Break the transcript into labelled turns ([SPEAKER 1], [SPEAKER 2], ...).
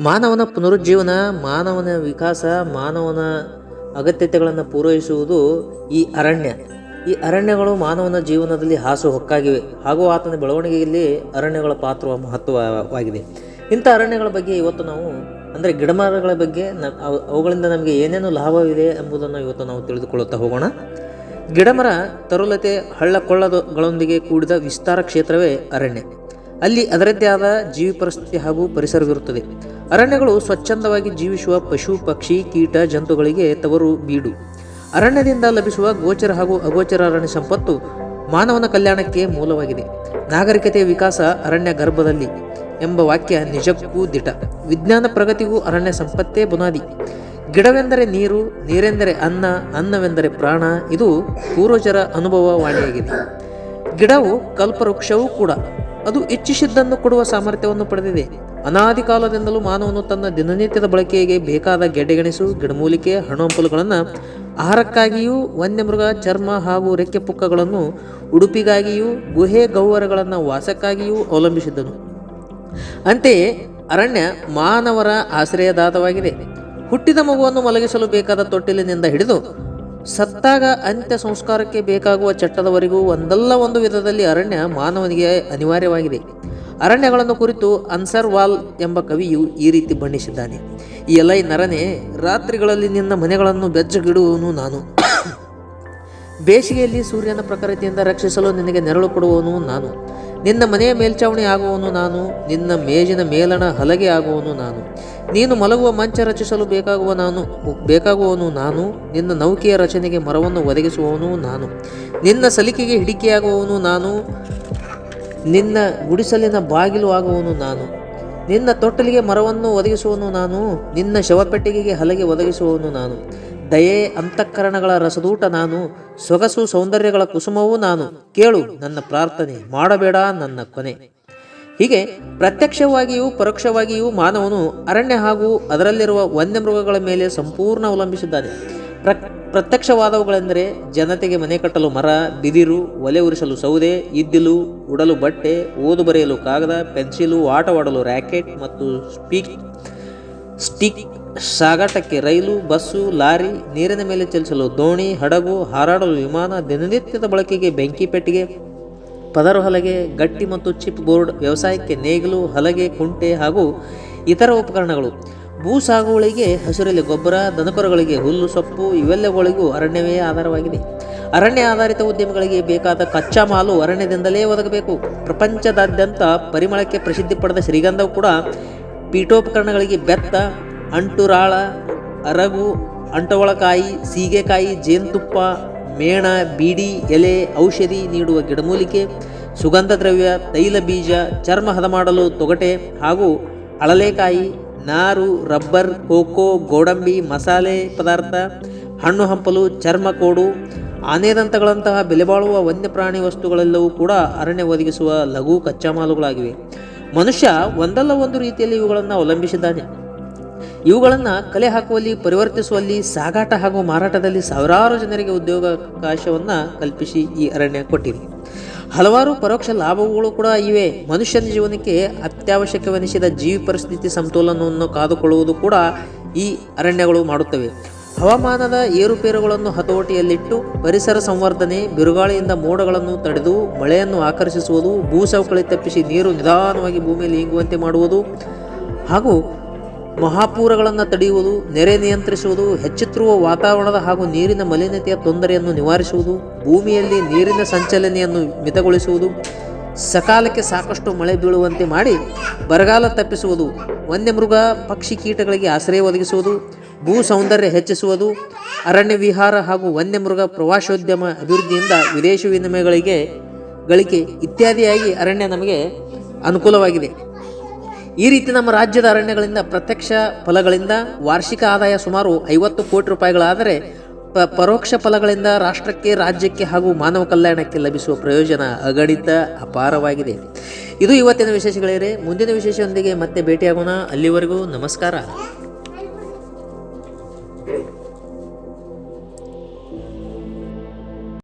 [SPEAKER 1] ಮಾನವನ ಪುನರುಜ್ಜೀವನ, ಮಾನವನ ವಿಕಾಸ, ಮಾನವನ ಅಗತ್ಯತೆಗಳನ್ನು ಪೂರೈಸುವುದು ಈ ಅರಣ್ಯ. ಈ ಅರಣ್ಯಗಳು ಮಾನವನ ಜೀವನದಲ್ಲಿ ಹಾಸು ಹೊಕ್ಕಾಗಿವೆ. ಹಾಗೂ ಆತನ ಬೆಳವಣಿಗೆಯಲ್ಲಿ ಅರಣ್ಯಗಳ ಪಾತ್ರ ಮಹತ್ವವಾಗಿದೆ. ಇಂಥ ಅರಣ್ಯಗಳ ಬಗ್ಗೆ ಇವತ್ತು ನಾವು, ಅಂದರೆ ಗಿಡಮರಗಳ ಬಗ್ಗೆ ನ, ಅವು- ಅವುಗಳಿಂದ ನಮಗೆ ಏನೇನು ಲಾಭವಿದೆ ಎಂಬುದನ್ನು ಇವತ್ತು ನಾವು ತಿಳಿದುಕೊಳ್ಳುತ್ತಾ ಹೋಗೋಣ. ಗಿಡಮರ ತರುಲತೆ ಹಳ್ಳ ಕೊಳ್ಳಗಳೊಂದಿಗೆ ಕೂಡಿದ ವಿಸ್ತಾರ ಕ್ಷೇತ್ರವೇ ಅರಣ್ಯ. ಅಲ್ಲಿ ಅದರದ್ದೇ ಆದ ಜೀವಿ ಪರಿಸ್ಥಿತಿ ಹಾಗೂ ಪರಿಸರವಿರುತ್ತದೆ. ಅರಣ್ಯಗಳು ಸ್ವಚ್ಛಂದವಾಗಿ ಜೀವಿಸುವ ಪಶು, ಪಕ್ಷಿ, ಕೀಟ, ಜಂತುಗಳಿಗೆ ತವರು ಬೀಡು. ಅರಣ್ಯದಿಂದ ಲಭಿಸುವ ಗೋಚರ ಹಾಗೂ ಅಗೋಚರ ಅರಣ್ಯ ಸಂಪತ್ತು ಮಾನವನ ಕಲ್ಯಾಣಕ್ಕೆ ಮೂಲವಾಗಿದೆ. ನಾಗರಿಕತೆಯ ವಿಕಾಸ ಅರಣ್ಯ ಗರ್ಭದಲ್ಲಿ ಎಂಬ ವಾಕ್ಯ ನಿಜಕ್ಕೂ ದಿಟ. ವಿಜ್ಞಾನ ಪ್ರಗತಿಗೂ ಅರಣ್ಯ ಸಂಪತ್ತೇ ಬುನಾದಿ. ಗಿಡವೆಂದರೆ ನೀರು, ನೀರೆಂದರೆ ಅನ್ನ, ಅನ್ನವೆಂದರೆ ಪ್ರಾಣ, ಇದು ಪೂರ್ವಜರ ಅನುಭವವಾಣಿಯಾಗಿದೆ ಗಿಡವು ಕಲ್ಪವೃಕ್ಷವೂ ಕೂಡ. ಅದು ಇಚ್ಛಿಸಿದ್ದನ್ನು ಕೊಡುವ ಸಾಮರ್ಥ್ಯವನ್ನು ಪಡೆದಿದೆ. ಅನಾದಿ ಕಾಲದಿಂದಲೂ ಮಾನವನು ತನ್ನ ದಿನನಿತ್ಯದ ಬಳಕೆಗೆ ಬೇಕಾದ ಗೆಡ್ಡೆಗೆಣಸು, ಗಿಡಮೂಲಿಕೆ ಹಣ್ಣು ಆಹಾರಕ್ಕಾಗಿಯೂ, ವನ್ಯಮೃಗ, ಚರ್ಮ ಹಾಗೂ ರೆಕ್ಕೆ ಪುಕ್ಕಗಳನ್ನು ಉಡುಪಿಗಾಗಿಯೂ, ಗುಹೆ ಗೌವರಗಳನ್ನು ವಾಸಕ್ಕಾಗಿಯೂ ಅವಲಂಬಿಸಿದ್ದನು. ಅಂತೆಯೇ ಅರಣ್ಯ ಮಾನವರ ಆಶ್ರಯದಾತವಾಗಿದೆ. ಹುಟ್ಟಿದ ಮಗುವನ್ನು ಮಲಗಿಸಲು ಬೇಕಾದ ತೊಟ್ಟಿಲಿನಿಂದ ಹಿಡಿದು ಸತ್ತಾಗ ಅಂತ್ಯ ಸಂಸ್ಕಾರಕ್ಕೆ ಬೇಕಾಗುವ ಚಟ್ಟದವರೆಗೂ ಒಂದಲ್ಲ ಒಂದು ವಿಧದಲ್ಲಿ ಅರಣ್ಯ ಮಾನವನಿಗೆ ಅನಿವಾರ್ಯವಾಗಿದೆ. ಅರಣ್ಯಗಳನ್ನು ಕುರಿತು ಅನ್ಸರ್ ವಾಲ್ ಎಂಬ ಕವಿಯು ಈ ರೀತಿ ಬಣ್ಣಿಸಿದ್ದಾನೆ, ಈ ಎಲೈ ನರನೆ, ರಾತ್ರಿಗಳಲ್ಲಿ ನಿನ್ನ ಮನೆಗಳನ್ನು ಬೆಚ್ಚಗಿಡುವನು ನಾನು. ಬೇಸಿಗೆಯಲ್ಲಿ ಸೂರ್ಯನ ಪ್ರಕೃತಿಯಿಂದ ರಕ್ಷಿಸಲು ನಿನಗೆ ನೆರಳು ಕೊಡುವವನು ನಾನು. ನಿನ್ನ ಮನೆಯ ಮೇಲ್ಚಾವಣಿ ಆಗುವವನು ನಾನು, ನಿನ್ನ ಮೇಜಿನ ಮೇಲಣ ಹಲಗೆ ಆಗುವವನು ನಾನು. ನೀನು ಮಲಗುವ ಮಂಚ ರಚಿಸಲು ಬೇಕಾಗುವ ನಾನು, ಬೇಕಾಗುವವನು ನಾನು. ನಿನ್ನ ನೌಕೆಯ ರಚನೆಗೆ ಮರವನ್ನು ಒದಗಿಸುವವನು ನಾನು. ನಿನ್ನ ಸಲಿಕೆಗೆ ಹಿಡಿಕೆಯಾಗುವವನು ನಾನು. ನಿನ್ನ ಗುಡಿಸಲಿನ ಬಾಗಿಲು ಆಗುವನು ನಾನು. ನಿನ್ನ ತೊಟ್ಟಲಿಗೆ ಮರವನ್ನು ಒದಗಿಸುವನು ನಾನು. ನಿನ್ನ ಶವಪೆಟ್ಟಿಗೆಗೆ ಹಲಗೆ ಒದಗಿಸುವವನು ನಾನು. ದಯೆ, ಅಂತಃಕರಣಗಳ ರಸದೂಟ ನಾನು. ಸೊಗಸು, ಸೌಂದರ್ಯಗಳ ಕುಸುಮವೂ ನಾನು. ಕೇಳು ನನ್ನ ಪ್ರಾರ್ಥನೆ, ಮಾಡಬೇಡ ನನ್ನ ಕೊನೆ. ಹೀಗೆ ಪ್ರತ್ಯಕ್ಷವಾಗಿಯೂ ಪರೋಕ್ಷವಾಗಿಯೂ ಮಾನವನು ಅರಣ್ಯ ಹಾಗೂ ಅದರಲ್ಲಿರುವ ವನ್ಯಮೃಗಗಳ ಮೇಲೆ ಸಂಪೂರ್ಣ ಅವಲಂಬಿಸಿದ್ದಾನೆ. ಪ್ರ ಪ್ರತ್ಯಕ್ಷವಾದವುಗಳೆಂದರೆ ಜನತೆಗೆ ಮನೆ ಕಟ್ಟಲು ಮರ, ಬಿದಿರು, ಒಲೆ ಉರಿಸಲು ಸೌದೆ, ಇದ್ದಿಲು, ಉಡಲು ಬಟ್ಟೆ, ಓದು ಬರೆಯಲು ಕಾಗದ, ಪೆನ್ಸಿಲು, ಆಟವಾಡಲು ರ್ಯಾಕೆಟ್ ಮತ್ತು ಸ್ಪೀಕ್, ಸ್ಟಿಕ್, ಸಾಗಾಟಕ್ಕೆ ರೈಲು, ಬಸ್ಸು, ಲಾರಿ, ನೀರಿನ ಮೇಲೆ ಚಲಿಸಲು ದೋಣಿ, ಹಡಗು, ಹಾರಾಡಲು ವಿಮಾನ, ದಿನನಿತ್ಯದ ಬಳಕೆಗೆ ಬೆಂಕಿ ಪೆಟ್ಟಿಗೆ, ಪದರು ಹಲಗೆ, ಗಟ್ಟಿ ಮತ್ತು ಚಿಪ್ ಬೋರ್ಡ್, ವ್ಯವಸಾಯಕ್ಕೆ ನೇಗಿಲು, ಹಲಗೆ, ಕುಂಟೆ ಹಾಗೂ ಇತರ ಉಪಕರಣಗಳು. ಭೂ ಸಾಗುವಳಿಗೆ ಹಸಿರಲ್ಲಿ ಗೊಬ್ಬರ, ದನಕರುಗಳಿಗೆ ಹುಲ್ಲು, ಸೊಪ್ಪು ಇವೆಲ್ಲಗಳಿಗೂ ಅರಣ್ಯವೇ ಆಧಾರವಾಗಿದೆ. ಅರಣ್ಯ ಆಧಾರಿತ ಉದ್ಯಮಗಳಿಗೆ ಬೇಕಾದ ಕಚ್ಚಾ ಮಾಲು ಅರಣ್ಯದಿಂದಲೇ ಒದಗಬೇಕು. ಪ್ರಪಂಚದಾದ್ಯಂತ ಪರಿಮಳಕ್ಕೆ ಪ್ರಸಿದ್ಧಿ ಪಡೆದ ಶ್ರೀಗಂಧವು ಕೂಡ ಪೀಠೋಪಕರಣಗಳಿಗೆ ಬೆತ್ತ, ಅಂಟುರಾಳ, ಅರಗು, ಅಂಟವಳಕಾಯಿ, ಸೀಗೆಕಾಯಿ, ಜೇನುತುಪ್ಪ, ಮೇಣ, ಬೀಡಿ, ಎಲೆ, ಔಷಧಿ ನೀಡುವ ಗಿಡಮೂಲಿಕೆ ಸುಗಂಧ ದ್ರವ್ಯ ತೈಲ ಬೀಜ ಚರ್ಮ ಹದ ಮಾಡಲು ತೊಗಟೆ ಹಾಗೂ ಅಳಲೆಕಾಯಿ ನಾರು, ರಬ್ಬರ್, ಕೋಕೋ, ಗೋಡಂಬಿ, ಮಸಾಲೆ ಪದಾರ್ಥ, ಹಣ್ಣು ಹಂಪಲು, ಚರ್ಮ ಕೋಡು, ಆನೆದಂತಗಳಂತಹ ಬೆಲೆಬಾಳುವ ವನ್ಯಪ್ರಾಣಿ ವಸ್ತುಗಳೆಲ್ಲವೂ ಕೂಡ ಅರಣ್ಯ ಒದಗಿಸುವ ಲಘು ಕಚ್ಚಾ ಮಾಲುಗಳಾಗಿವೆ ಮನುಷ್ಯ ಒಂದಲ್ಲ ಒಂದು ರೀತಿಯಲ್ಲಿ ಇವುಗಳನ್ನು ಅವಲಂಬಿಸಿದ್ದಾನೆ. ಇವುಗಳನ್ನು ಕಲೆ ಹಾಕುವಲ್ಲಿ, ಪರಿವರ್ತಿಸುವಲ್ಲಿ, ಸಾಗಾಟ ಹಾಗೂ ಮಾರಾಟದಲ್ಲಿ ಸಾವಿರಾರು ಜನರಿಗೆ ಉದ್ಯೋಗಾವಕಾಶವನ್ನು ಕಲ್ಪಿಸಿ ಈ ಅರಣ್ಯ ಕೊಟ್ಟಿದೆ ಹಲವಾರು ಪರೋಕ್ಷ ಲಾಭಗಳು ಕೂಡ ಇವೆ. ಮನುಷ್ಯನ ಜೀವನಕ್ಕೆ ಅತ್ಯವಶ್ಯಕವೆನಿಸಿದ ಜೀವಿ ಪರಿಸ್ಥಿತಿ ಸಮತೋಲನವನ್ನು ಕಾದುಕೊಳ್ಳುವುದು ಕೂಡ ಈ ಅರಣ್ಯಗಳು ಮಾಡುತ್ತವೆ. ಹವಾಮಾನದ ಏರುಪೇರುಗಳನ್ನು ಹತೋಟಿಯಲ್ಲಿಟ್ಟು ಪರಿಸರ ಸಂವರ್ಧನೆ, ಬಿರುಗಾಳಿಯಿಂದ ಮೋಡಗಳನ್ನು ತಡೆದು ಮಳೆಯನ್ನು ಆಕರ್ಷಿಸುವುದು ಭೂ ಸವಕಳಿ ತಪ್ಪಿಸಿ ನೀರು ನಿಧಾನವಾಗಿ ಭೂಮಿಯಲ್ಲಿ ಇಂಗುವಂತೆ ಮಾಡುವುದು ಹಾಗೂ ಮಹಾಪೂರಗಳನ್ನು ತಡೆಯುವುದು, ನೆರೆ ನಿಯಂತ್ರಿಸುವುದು, ಹೆಚ್ಚುತ್ತಿರುವ ವಾತಾವರಣದ ಹಾಗೂ ನೀರಿನ ಮಲಿನತೆಯ ತೊಂದರೆಯನ್ನು ನಿವಾರಿಸುವುದು, ಭೂಮಿಯಲ್ಲಿ ನೀರಿನ ಸಂಚಲನೆಯನ್ನು ಮಿತಗೊಳಿಸುವುದು, ಸಕಾಲಕ್ಕೆ ಸಾಕಷ್ಟು ಮಳೆ ಬೀಳುವಂತೆ ಮಾಡಿ ಬರಗಾಲ ತಪ್ಪಿಸುವುದು, ವನ್ಯಮೃಗ, ಪಕ್ಷಿ ಕೀಟಗಳಿಗೆ ಆಶ್ರಯ ಒದಗಿಸುವುದು, ಭೂ ಸೌಂದರ್ಯ ಹೆಚ್ಚಿಸುವುದು, ಅರಣ್ಯ ವಿಹಾರ ಹಾಗೂ ವನ್ಯಮೃಗ ಪ್ರವಾಸೋದ್ಯಮ ಅಭಿವೃದ್ಧಿಯಿಂದ ವಿದೇಶಿ ವಿನಿಮಯಗಳಿಗೆ ಗಳಿಕೆ ಇತ್ಯಾದಿಯಾಗಿ ಅರಣ್ಯ ನಮಗೆ ಅನುಕೂಲವಾಗಿದೆ. ಈ ರೀತಿ ನಮ್ಮ ರಾಜ್ಯದ ಅರಣ್ಯಗಳಿಂದ, ಪ್ರತ್ಯಕ್ಷ ಫಲಗಳಿಂದ, ವಾರ್ಷಿಕ ಆದಾಯ ಸುಮಾರು ಐವತ್ತು ಕೋಟಿ ರೂಪಾಯಿಗಳಾದರೆ, ಪ, ಪರೋಕ್ಷ ಫಲಗಳಿಂದ ರಾಷ್ಟ್ರಕ್ಕೆ, ರಾಜ್ಯಕ್ಕೆ ಹಾಗೂ ಮಾನವ ಕಲ್ಯಾಣಕ್ಕೆ ಲಭಿಸುವ ಪ್ರಯೋಜನ ಅಗಣಿತ ಅಪಾರವಾಗಿದೆ. ಇದು ಇವತ್ತಿನ ವಿಶೇಷಗಳೇ ಮುಂದಿನ ವಿಶೇಷದೊಂದಿಗೆ ಮತ್ತೆ ಭೇಟಿಯಾಗೋಣ. ಅಲ್ಲಿವರೆಗೂ ನಮಸ್ಕಾರ.